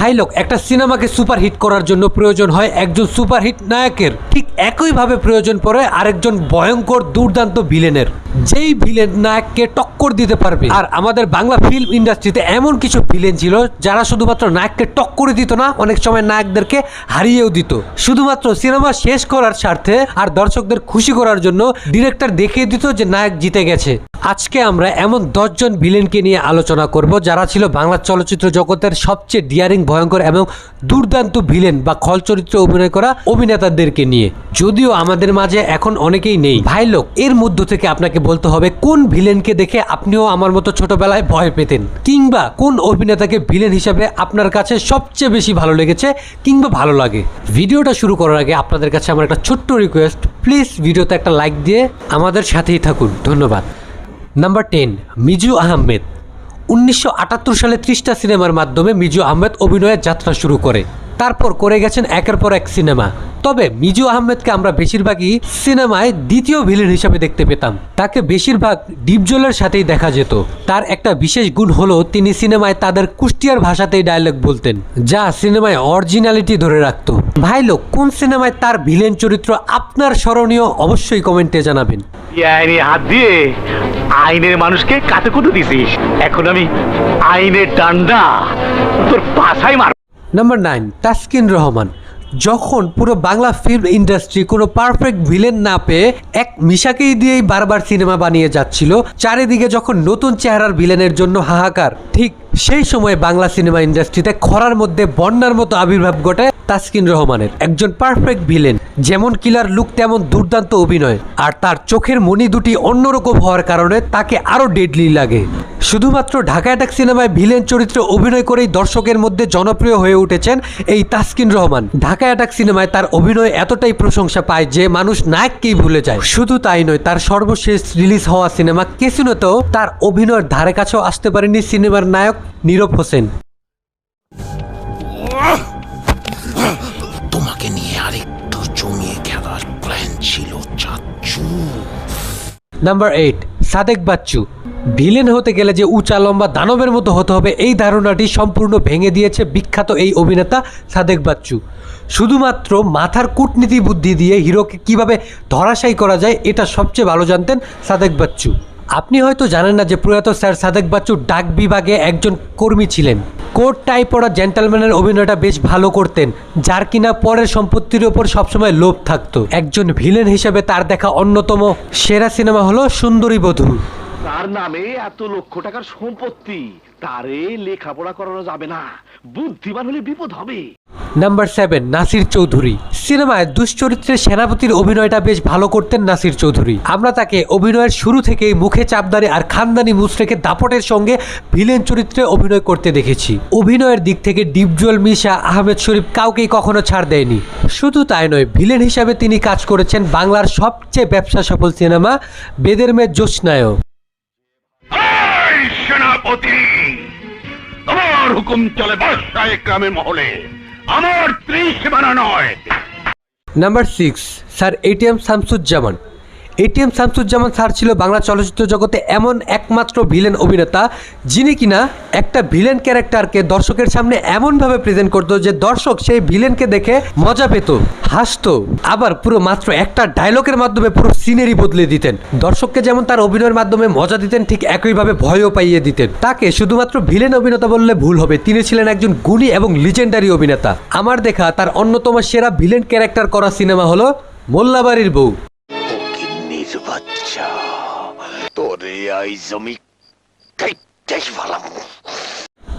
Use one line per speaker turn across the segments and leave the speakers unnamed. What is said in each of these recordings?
ভাই লোক, একটা সিনেমাকে সুপারহিট করার জন্য প্রয়োজন হয় একজন সুপারহিট নায়কের। ঠিক একইভাবে প্রয়োজন পড়ে আরেকজন ভয়ঙ্কর দুর্দান্ত ভিলেনের। যেই ভিলেন নায়ককে টক্কর দিতে পারবে। আর আমাদের বাংলা ফিল্ম ইন্ডাস্ট্রিতে এমন কিছু ভিলেন ছিল যারা শুধুমাত্র নায়ককে টক্করে দিত না, অনেক সময় নায়কদেরকে হারিয়েও দিত। শুধুমাত্র সিনেমা শেষ করার স্বার্থে আর দর্শকদের খুশি করার জন্য ডিরেক্টর দেখিয়ে দিত যে নায়ক জিতে গেছে। আজকে আমরা এমন দশজন ভিলেনকে নিয়ে আলোচনা করব যারা ছিল বাংলা চলচ্চিত্র জগতের সবচেয়ে ডিয়ারিং ভয়ঙ্কর এবং দুর্দান্ত ভিলেন বা খল চরিত্রে অভিনয় করা অভিনেতাদেরকে নিয়ে। যদিও আমাদের মাঝে এখন অনেকেই নেই। ভাই লোক, এর মধ্য থেকে আপনাকে বলতে হবে, কোন ভিলেনকে দেখে আপনিও আমার মতো ছোটবেলায় ভয় পেতেন? কিংবা কোন অভিনেতাকে ভিলেন হিসাবে আপনার কাছে সবচেয়ে বেশি ভালো লেগেছে কিংবা ভালো লাগে? ভিডিওটা শুরু করার আগে আপনাদের কাছে আমার একটা ছোট্ট রিকোয়েস্ট প্লিজ ভিডিওতে একটা লাইক দিয়ে আমাদের সাথেই থাকুন। ধন্যবাদ। Number ten Mizu Ahmed. উনিশশো আটাত্তর সালে ত্রিশটা সিনেমার মাধ্যমে মিজু আহমেদ অভিনয়ের যাত্রা শুরু করে। তারপর করে গেছেন একের পর এক সিনেমা। তবে মিজু আহমেদকে আমরা বেশিরভাগই সিনেমায় দ্বিতীয় ভিলেন হিসাবে দেখতে পেতাম। তাকে বেশিরভাগ ডিপজলের সাথেই দেখা যেত। তার একটা বিশেষ গুণ হলো তিনি সিনেমায় তাদের কুষ্টিয়ার ভাষাতেই ডায়লগ বলতেন, যা সিনেমায় অরিজিনালিটি ধরে রাখতো। ভাই লোক, কোন সিনেমায় তার ভিলেন চরিত্র আপনার স্মরণীয় অবশ্যই কমেন্টে জানাবেন।
হাত দিয়ে আইনের মানুষকে কাতে কুটু দিছিস। এখন আমি আইনের ডান্ডা তোর পাছাই মার
নাম্বার নাইন তাসকিন রহমান। যখন পুরো বাংলা ফিল্ম ইন্ডাস্ট্রি কোনো পারফেক্ট ভিলেন না পেয়ে এক মিশাকেই দিয়েই বারবার সিনেমা বানিয়ে যাচ্ছিল, চারিদিকে যখন নতুন চেহারার ভিলেনের জন্য হাহাকার। ঠিক সেই সময় বাংলা সিনেমা ইন্ডাস্ট্রিতে খরার মধ্যে বন্যার মতো আবির্ভাব ঘটে তাসকিন রহমানের, একজন পারফেক্ট ভিলেন যেমন কিলার লুক তেমন দুর্দান্ত অভিনয়। আর তার চোখের মণি দুটি অন্যরকম হওয়ার কারণে তাকে আরও ডেডলি লাগে। শুধুমাত্র ঢাকা অ্যাটাক সিনেমায় ভিলেন চরিত্রে অভিনয় করেই দর্শকের মধ্যে জনপ্রিয় হয়ে উঠেছেন এই তাসকিন রহমান। ঢাকা অ্যাটাক সিনেমায় তার অভিনয় এতটাই প্রশংসা পায় যে মানুষ নায়ককেই ভুলে যায়। শুধু তাই নয়, তার সর্বশেষ রিলিজ হওয়া সিনেমা কেসিনোতেও তার অভিনয়ের ধারে কাছেও আসতে পারেনি সিনেমার নায়ক নীরব হোসেন।
তোমাকে নিয়ে আরেকটু জমিয়ে খেলার প্ল্যান ছিল চাচ্ছু
number eight Sadek Bachchu. Villain হতে গেলে যে উঁচা লম্বা দানবের মতো হতে হবে এই ধারণাটি সম্পূর্ণ ভেঙে দিয়েছে বিখ্যাত এই অভিনেতা সাদেক বাচ্চু। শুধুমাত্র মাথার কূটনীতি বুদ্ধি দিয়ে হিরোকে কীভাবে ধরাশায়ী করা যায় এটা সবচেয়ে ভালো জানতেন সাদেক বাচ্চু। আপনি হয়তো জানেন না যে প্রয়াত স্যার সাদেক বাচ্চু ডাক বিভাগে একজন কর্মী ছিলেন। কোট টাই পড়া জেন্টালম্যানের অভিনয়টা বেশ ভালো করতেন, যার কিনা পরের সম্পত্তির ওপর সবসময় লোভ থাকতো। একজন ভিলেন হিসেবে তার দেখা অন্যতম সেরা সিনেমা হলো সুন্দরী বধূ।
তার নামে এত লক্ষ টাকার সম্পত্তি, তারে লেখাপড়া করানো যাবে না। বুদ্ধিমান হলে বিপদ হবে।
Number seven Nasir Chowdhury. সিনেমায় দুশ্চরিত্রের সেনাপতির অভিনয়টা বেশ ভালো করতেন নাসির চৌধুরী। আমরা তাকে অভিনয়ের শুরু থেকেই মুখে চাপদারি আর খানদানি মুচরেকে দাপটের সঙ্গে ভিলেন চরিত্রে অভিনয় করতে দেখেছি। অভিনয়ের দিক থেকে ডিপজল, মিশা, আহমেদ শরীফ কাউকেই কখনো ছাড় দেয়নি। শুধু তাই নয়, ভিলেন হিসাবে তিনি কাজ করেছেন বাংলার সবচেয়ে ব্যবসা সফল সিনেমা বেদের মেয়ে জ্যোৎস্নায়ও
সেনাপতি! তোমার হুকুম চলে মহলে। আমার ত্রিসীমানা নয়।
Number six sir ATM Shamsuzzaman ATM Shamsuzzaman sir ছিল বাংলা চলচ্চিত্র জগতে এমন একমাত্র ভিলেন অভিনেতা, যিনি কিনা একটা ভিলেন ক্যারেক্টারকে দর্শকের সামনে এমনভাবে প্রেজেন্ট করতো যে দর্শক সেই ভিলেনকে দেখে মজা পেত, হাসতো, আবার পুরো মাত্র একটা ডায়লগের মাধ্যমে পুরো সিনারি বদলে দিতেন। দর্শককে যেমন তার অভিনয়ের মাধ্যমে মজা দিতেন, ঠিক একইভাবে ভয়ও পাইয়ে দিতেন। তাকে শুধুমাত্র ভিলেন অভিনেতা বললে ভুল হবে, তিনি ছিলেন একজন গুণী এবং লিজেন্ডারি অভিনেতা। আমার দেখা তার অন্যতম সেরা ভিলেন ক্যারেক্টার করা সিনেমা হলো মোল্লাবাড়ির বউ।
তোরে আইজ আমি কাইটাই ফেলাম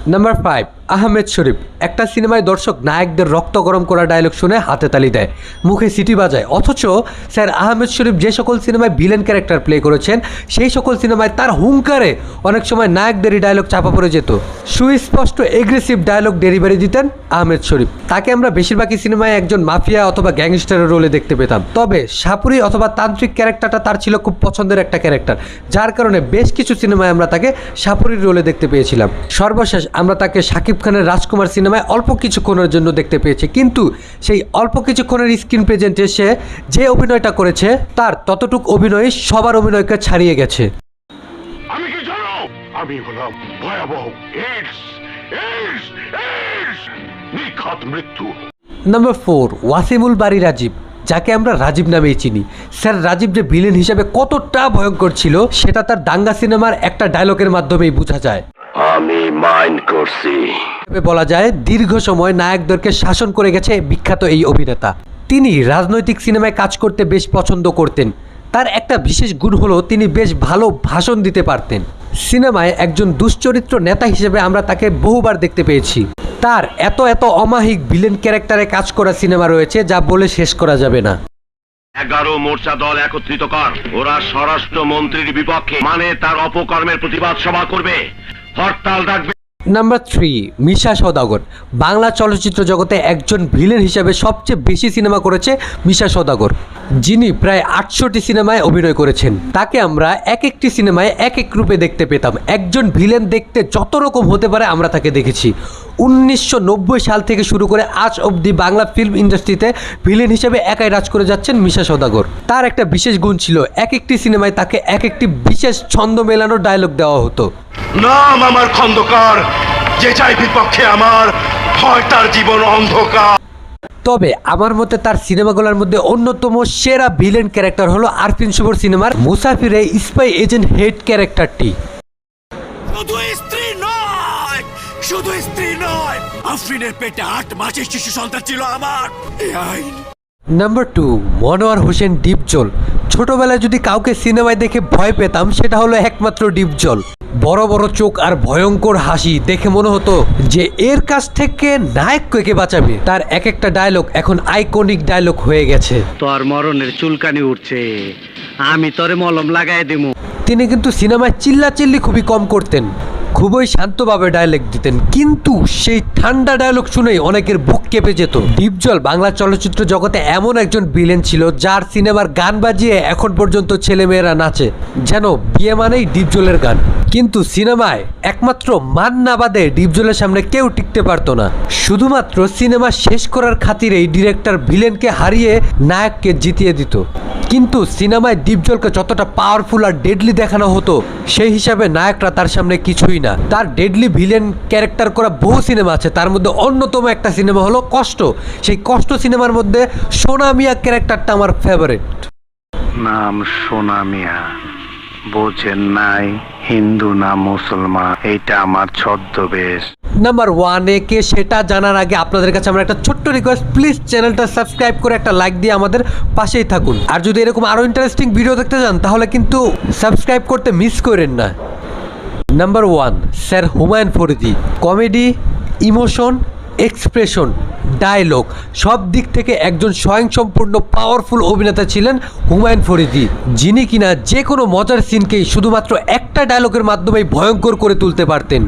নাম্বার ফাইভ আহমেদ শরীফ একটা সিনেমায় দর্শক নায়কদের রক্ত গরম করা ডায়লগ শুনে হাতে তালি দেয়, মুখে সিটি বাজায়। অথচ স্যার আহমেদ শরীফ যে সকল সিনেমায় ভিলেন ক্যারেক্টার প্লে করেছেন, সেই সকল সিনেমায় তার হুঙ্কারে অনেক সময় নায়কদেরই ডায়লগ চাপা পড়ে যেত। সুস্পষ্ট এগ্রেসিভ ডায়লগ ডেলিভারি দিতেন আহমেদ শরীফ। তাকে আমরা বেশিরভাগই সিনেমায় একজন মাফিয়া অথবা গ্যাংস্টারের রোলে দেখতে পেতাম। তবে সাপুরি অথবা তান্ত্রিক ক্যারেক্টারটা তার ছিল খুব পছন্দের একটা ক্যারেক্টার যার কারণে বেশ কিছু সিনেমায় আমরা তাকে সাপুরির রোলে দেখতে পেয়েছিলাম। সর্বশেষ আমরা তাকে শাকিব খানের রাজকুমার সিনেমায় অল্প কিছুক্ষণের জন্য দেখতে পেয়েছি। কিন্তু সেই অল্প কিছুক্ষণের স্ক্রিন প্রেজেন্টে সে যে অভিনয়টা করেছে তার ততটুক অভিনয় সবার অভিনয়কে ছাড়িয়ে গেছে।
আমি কি জানো? আমি হলাম ভয়াবহ এইডস এইডস এইডস
নিখাত মৃত্যু।
নাম্বার ফোর ওয়াসিমুল বাড়ি রাজীব যাকে আমরা রাজীব নামেই চিনি। স্যার রাজীব যে ভিলেন হিসাবে কতটা ভয়ঙ্কর ছিল সেটা তার দাঙ্গা সিনেমার একটা ডায়লগের মাধ্যমেই বোঝা যায়।
আমি মাইন্ড করছি।
বলা যায় দীর্ঘ সময় নায়কদেরকে শাসন করে গেছে বিখ্যাত এই অভিনেতা। তিনি রাজনৈতিক সিনেমায় কাজ করতে বেশ পছন্দ করতেন। তার একটা বিশেষ গুণ হলো তিনি বেশ ভালো ভাষণ দিতে পারতেন। সিনেমায় একজন দুশ্চরিত্র নেতা হিসেবে আমরা তাকে বহুবার দেখতে পেয়েছি। তার এত এত অমাহিক ভিলেন ক্যারেক্টারে কাজ করা সিনেমা রয়েছে যা বলে শেষ করা যাবে না।
এগারো মোর্চা দল একত্রিত কর। ওরা স্বরাষ্ট্র মন্ত্রীর বিপক্ষে মানে তার অপকর্মের প্রতিবাদ সভা করবে। হরতাল ডাকবে।
নাম্বার থ্রি মিশা সদাগর বাংলা চলচ্চিত্র জগতে একজন ভিলেন হিসাবে সবচেয়ে বেশি সিনেমা করেছে মিশা সদাগর যিনি প্রায় আটশোটি সিনেমায় অভিনয় করেছেন। তাকে আমরা এক একটি সিনেমায় এক এক রূপে দেখতে পেতাম। একজন ভিলেন দেখতে যত রকম হতে পারে আমরা তাকে দেখেছি। উনিশশো নব্বই সাল থেকে শুরু করে আজ অবধি বাংলা ফিল্ম ইন্ডাস্ট্রিতে ভিলেন হিসেবে একাই রাজ করে যাচ্ছেন মিশা সদাগর তার একটা বিশেষ গুণ ছিল এক একটি সিনেমায় তাকে এক একটি বিশেষ ছন্দ মেলানো ডায়লগ দেওয়া হতো।
নাম আমার খন্দকার যে চাই বিপক্ষে আমার হয় তার জীবন অন্ধকার।
তবে আমার মতে তার সিনেমাগুলোর মধ্যে অন্যতম সেরা ভিলেন ক্যারেক্টার হলো আরফিন শুভর সিনেমার মুসাফিরে স্পাই এজেন্ট হেড ক্যারেক্টারটি
আফরিনের পেটে আট মাসের শিশু সন্তান ছিল আমার। এই আইন।
Number two Monowar Hossain Dipjol. ছোটবেলায় যদি কাউকে সিনেমায় দেখে ভয় পেতাম সেটা হলো একমাত্র ডিপজল। বড় বড় চোখ আর ভয়ঙ্কর হাসি দেখে মনে হতো যে এর কাছ থেকে নায়ককে বাঁচাবে? তার এক একটা ডায়লগ এখন আইকনিক ডায়লগ হয়ে গেছে।
তোর মরণের চুলকানি উঠছে। আমি তোরে মলম লাগাই দেবো
তিনি কিন্তু সিনেমায় চিল্লাচিল্লি খুবই কম করতেন। খুবই শান্তভাবে ডায়লগ দিতেন। কিন্তু সেই ঠান্ডা ডায়লগ শুনেই অনেকের বুক কেঁপে যেত। ডিপজল বাংলা চলচ্চিত্র জগতে এমন একজন বিলেন ছিল যার সিনেমার গান বাজিয়ে এখন পর্যন্ত ছেলেমেয়েরা নাচে। যেন বিয়ে মানেই ডিপজলের গান। কিন্তু সিনেমায় একমাত্র মান্না বাদে ডিপজলের সামনে কেউ টিকতে পারতো না। শুধুমাত্র সিনেমা শেষ করার খাতিরেই ডিরেক্টর ভিলেনকে হারিয়ে নায়ককে জিতিয়ে দিত। কিন্তু সিনেমায় দীপজলকে যতটা পাওয়ারফুল আর ডেডলি দেখানো হতো, সেই হিসাবে নায়করা তার সামনে কিছুই না। তার ডেডলি ভিলেন ক্যারেক্টার করা বহু সিনেমা আছে। তার মধ্যে অন্যতম একটা সিনেমা হলো কষ্ট। সেই কষ্ট সিনেমার মধ্যে সোনা মিয়া ক্যারেক্টারটা আমার ফেভারিট
নাম সোনা মিয়া। বোঝেন নাই হিন্দু না মুসলমান। এইটা আমার ছদ্মবেশ।
নাম্বার ওয়ানে কে সেটা জানার আগে আপনাদের কাছে আমার একটা ছোট্ট রিকোয়েস্ট প্লিজ চ্যানেলটা সাবস্ক্রাইব করে একটা লাইক দিয়ে আমাদের পাশেই থাকুন। আর যদি এরকম আরও ইন্টারেস্টিং ভিডিও দেখতে চান তাহলে কিন্তু সাবস্ক্রাইব করতে মিস করেন না। Number one sir Humayun Faridi comedy emotion expression dialogue সব দিক থেকে একজন স্বয়ংসম্পূর্ণ পাওয়ারফুল অভিনেতা ছিলেন হুমায়ুন ফরিদি, যিনি কিনা যে কোনো মজার সিনকেই শুধুমাত্র একটা ডায়লগের মাধ্যমেই ভয়ঙ্কর করে তুলতে পারতেন।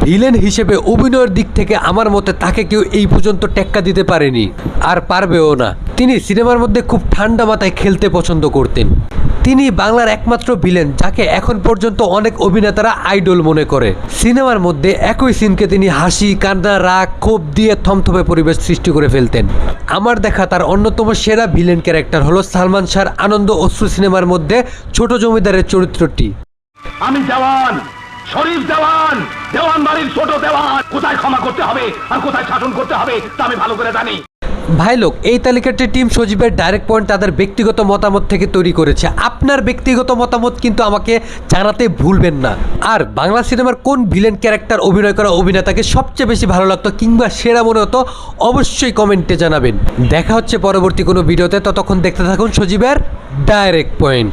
ভিলেন হিসেবে অভিনয়ের দিক থেকে আমার মতে তাকে কেউ এই পর্যন্ত টেক্কা দিতে পারেনি। আর পারবেও না। তিনি সিনেমার মধ্যে খুব ঠান্ডা মাথায় খেলতে পছন্দ করতেন। তিনি বাংলার একমাত্র ভিলেন, যাকে এখন পর্যন্ত অনেক অভিনেতারা আইডল মনে করে। সিনেমার মধ্যে একই সিনকে তিনি হাসি, কান্না, রাগ, ক্ষোভ দিয়ে থমথমে পরিবেশ সৃষ্টি করে ফেলতেন। আমার দেখা তার অন্যতম সেরা ভিলেন ক্যারেক্টার হলো সালমান শাহর আনন্দ অশ্রু সিনেমার মধ্যে ছোট জমিদারের চরিত্রটি।
আমি দেওয়ান, শরীফ দেওয়ান দেওয়ান বাড়ির ছোট দেওয়ান। কোথায় ক্ষমা করতে হবে আর কোথায় শাসন করতে হবে, তা আমি ভালো করে জানি।
ভাই লোক, এই তালিকাটি টিম সজীবের ডাইরেক্ট পয়েন্ট তাদের ব্যক্তিগত মতামত থেকে তৈরি করেছে। আপনার ব্যক্তিগত মতামত কিন্তু আমাকে জানাতে ভুলবেন না। আর বাংলা সিনেমার কোন ভিলেন ক্যারেক্টার অভিনয় করা অভিনেতাকে সবচেয়ে বেশি ভালো লাগতো কিংবা সেরা মনে হতো, অবশ্যই কমেন্টে জানাবেন। দেখা হচ্ছে পরবর্তী কোনো ভিডিওতে, ততক্ষণ দেখতে থাকুন সজীবের ডাইরেক্ট পয়েন্ট